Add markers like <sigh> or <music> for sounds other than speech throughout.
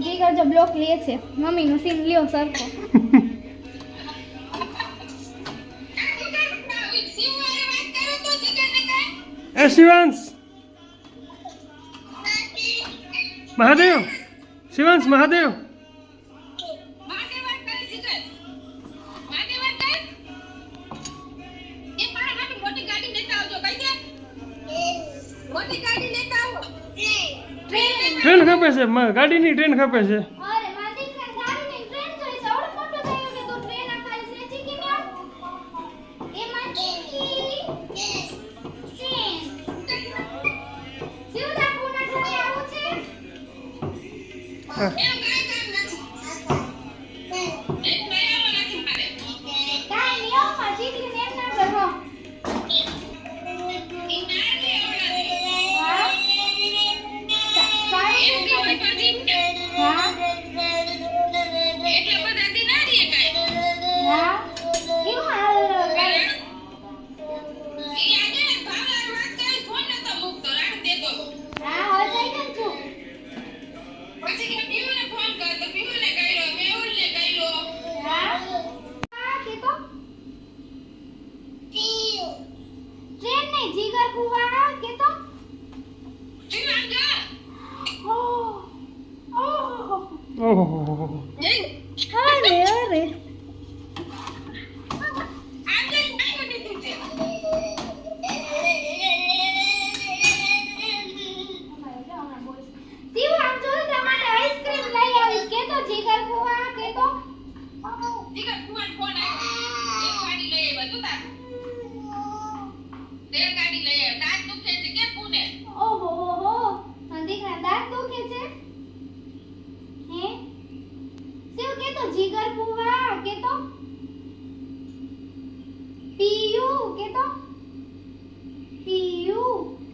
જીગર જો બ્લોક લે છે. મમ્મીનો સીન લ્યો સરખો. <laughs> એ શિવાંશ. મહાદેવ. શિવાંશ મહાદેવ. ખપે છે? ગાડીની ટ્રેન ખપે છે? અરે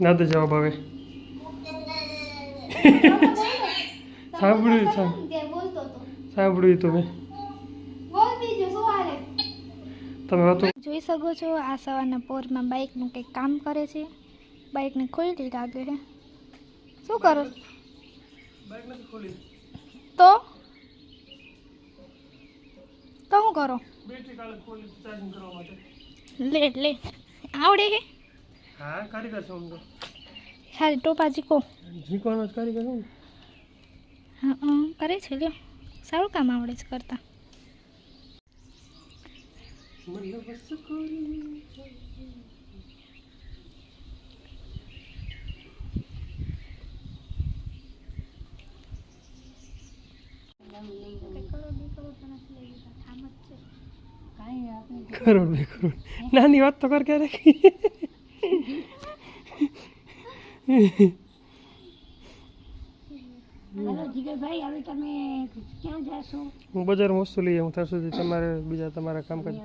તો જવાબ આવે સાંભળ્યું, સાંભળ્યું. તમે વાતો જોઈ શકો છો આ સવારના પોરમાં બાઇકનું કંઈક કામ કરે છે. બાઇકને ખોલી લાગે છે શું કરો? તો? તો શું કરો? બેટરી કાલે ખોલી ચાર્જિંગ કરવા માટે. લે લે. આવડે છે હા કારીગર છું તો. સારી ટોપા જીકો જીકવાનો જ કારીગર છું હા હા, કરે છે લ્યો. સારું કામ આવડે છે કરતા. કરોડ બે કરોડ નાની વાત તો કર ક્યારેક હેલો જીગરભાઈ હવે તમે ક્યાં જાશો હું બજારમાં વસ્તુ લઈ આવું ત્યાં સુધી તમારે બીજા તમારા કામકાજ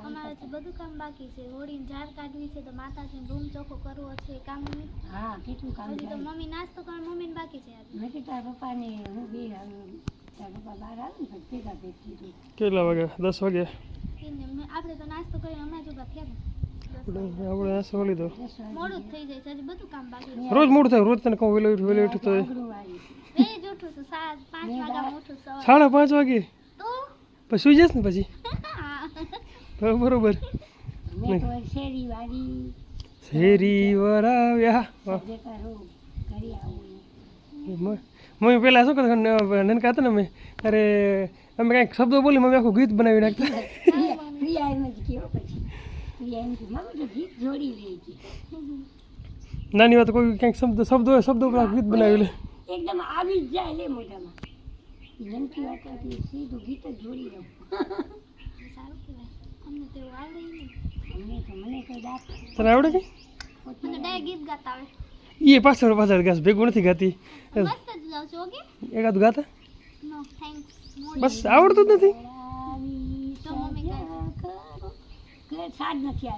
અમારે તો બધું કામ બાકી છે. હોળીને ઝાડ કાઢવી છે તો માતાજીને રૂમ ચોખ્ખો કરવો છે કામ હા કેટલું કામ હજી તો મમ્મી નાસ્તો કરવા મમ્મીને બાકી છે આજે. મેં તારા પપ્પાને હું બે તારા પપ્પા બહાર આવે ને ભેગા ભેગ કેટલા વાગે? દસ વાગે? આપડે આપણે તો નાસ્તો કરી હમણાં જ ઊભા થયા. આપણે આપણે નાસ્તો લીધો. મોડું થઈ જાય છે બધું કામ બાકી છે. રોજ મોડું થાય રોજ તને કહું વેલો વેલો ઉઠ તો એ. જ ઉઠું છું સાત પાંચ વાગ્યામાં ઉઠું સવારે સાડા પાંચ વાગે? તો? પછી સુઈ જઈશ ને પછી? બરોબર મેં તો શેરી વાળી. શેરી વરાવ્યા. જતા આવું મમ્મી પહેલાં શું કરતા નનકા હતા? ને અમે? અરે અમે કાંઈક શબ્દો બોલી મમ્મી આખું ગીત બનાવી નાખતા પ્રિયા એમ જ કહો પછી પ્રિયા એમ કે મમ્મી તો ગીત જોડી લે છે નાની વાત કોઈ ક્યાંક શબ્દ શબ્દો શબ્દો પર ગીત બનાવી લે. એકદમ આવી જ જાય લે મોઢામાં. જનકી વાત હતી સીધું ગીત જ જોડી દઉં. અમને તો આવડે નહીં. અમને મને તો દાંત તને આવડે કે મને ડાય ગીત ગાતા આવે એ પાછળ પાછળ ગાસ ભેગું નથી ગાતી. મસ્ત જ છું એકાદ ગાતા? નો થેન્ક્સ બસ આવડતું જ નથી. સાજ નથી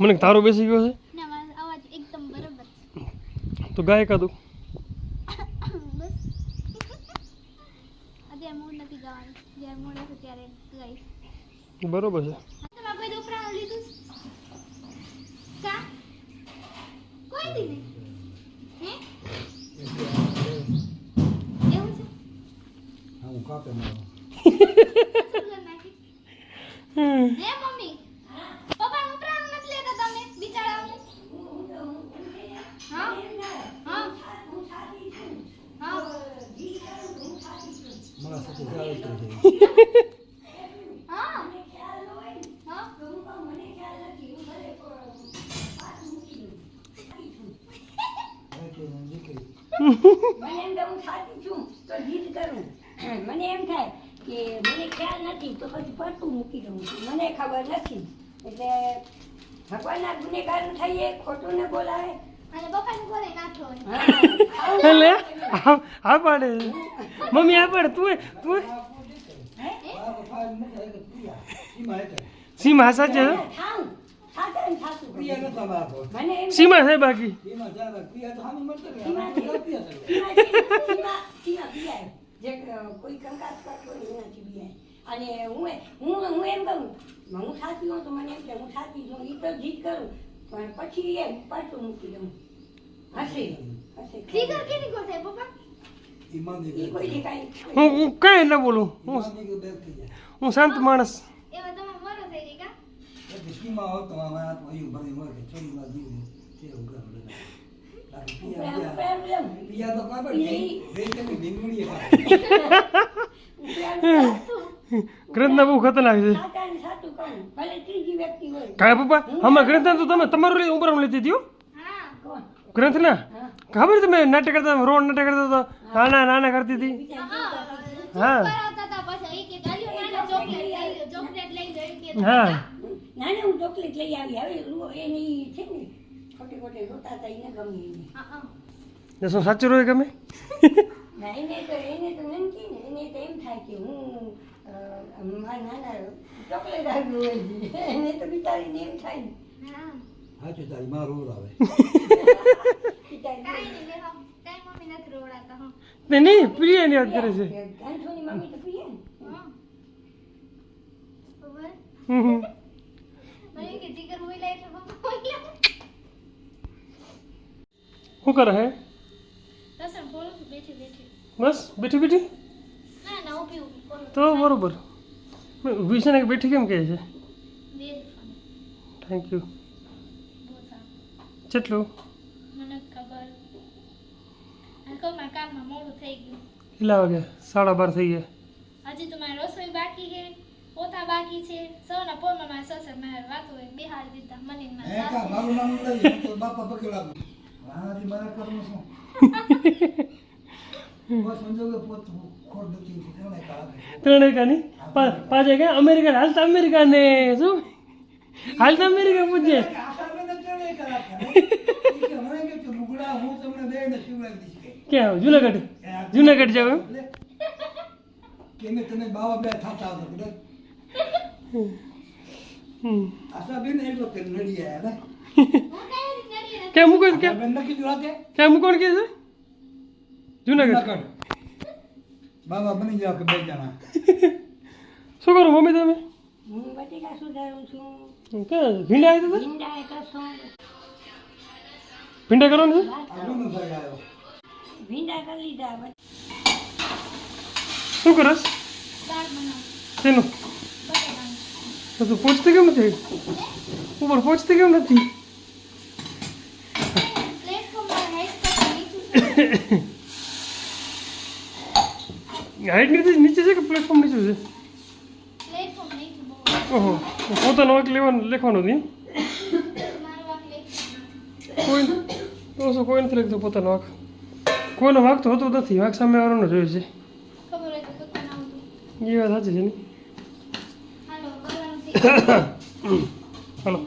મને તારો બેસી ગયો છે? તો ગાય કાદુ બરોબર છે. છે? હું કાપે મારો. <laughs> મને એમ કે હું સાચી છું તો જીદ કરું મને એમ થાય કે મને ખ્યાલ નથી, તો પછી પડતું મૂકી દઉં મને ખબર નથી. એટલે ભગવાનના ગુનેગાર થઈએ ખોટું ને બોલાવે અને પપ્પાને બોલે નાખો હા. પાડે. મમ્મી આ પાડે. તું તું સીમા સાચે સીમા છે બાકી. અને હું હું હું એમ કહું હું સાચી હોઉં તો મને એમ કે હું સાચી છું એ તો જીત કરું. પણ પછી એ પાછું મૂકી દઉં. કેની પપ્પા? કાંઈ હું હું ન બોલું. શાંત માણસ. <laughs> ગ્રંથના બહુ ખતરનાક છે. ભલે ત્રીજી વ્યક્તિ હોય. કાંઈ પપ્પા આમાં ગ્રંથના તો તમે તમારું લઈ ઉપર લેતી હતી હો હા ગ્રંથના? હા. ખબર તમે નાટક કરતા રોડ નાટક કરતા તો નાના નાના કરતી હતી? હા. હા નાને હું. ચોકલેટ લઈ આવી. હવે એની છે ને ખોટે ખોટે રોતા હતા એને ગમે એને. હા, હા. ને શું સાચું રોય ગમે? ના એને તો એને તો નમકી ને એને તો એમ થાય કે હું અ, મારા નાના ચોકલેટ આવ્યું હોય એને તો બિચારીને એમ થાય ને હા. હાચું તારી માં રોડ આવે નહીં. ને વાત કરે છે તો. શું કરે હે. બસ બેઠી બેઠી. તો બરોબર. ઊભી છે ને કે બેઠી કેમ કહે છે. થેન્ક યુ કેટલું? સારું. મને ખબર. આ કહું મારા કામમાં મોડું થઈ ગયું. કેટલા વાગે? સાડા બાર થઈ ગયા. હજી તો મારી રસોઈ બાકી છે પોતા બાકી છે. સૌના પોરમાં મારા સસર મારે વાતો હોય બિહાર દીધા મને મારા નામ બાપા પકડાવું મારા કર્મ શું? <laughs> બસ સમજો કે પોત ખોટ નથી એને કાઢે ત્રણે કાની? પાછે કે અમેરિકા હાલતા અમેરિકા ને શું? હાલતા અમેરિકા પૂછે કે તું લુગડા હું તમને બે ને શિવરાજ દીશ કે ક્યાં જુનાગઢ? જુનાગઢ જાવ એમ તમે બાવા બે થાતા આવતો બધા. આશા બેન એટલો કે નડી આયા ને. ક્યાં મૂકો ક્યાં મૂકો કે છે જુનાગઢ. જુનાગઢ. બાબા બની જાવ કે બે જણા. <laughs> શું કરો મમ્મી તમે? હું બટેકા સુધારું છું. ક્યાં ભીંડા આવી ભીંડા ભીંડા કરી લીધા શું કરસ? દાળ તેનું તો તું પહોંચતી કેમ નથી? ઉપર પહોંચતી કેમ નથી પ્લેટફોર્મમાં હાઈટ કરતા નીચું છે. હાઈટ નીચે નીચે છે કે પ્લેટફોર્મ નીચે છે. ઓહો પોતાનો વાંક લેવાનું લેખવાનો પ્લેટફોર્મ. કોઈ તો શું કોઈ નથી લખતું પોતાનો વાંક કોઈનો વાંક તો હોતો નથી વાંક સામે વાળાનો જોયો છે. એ વાત સાચી છે ને. હાલો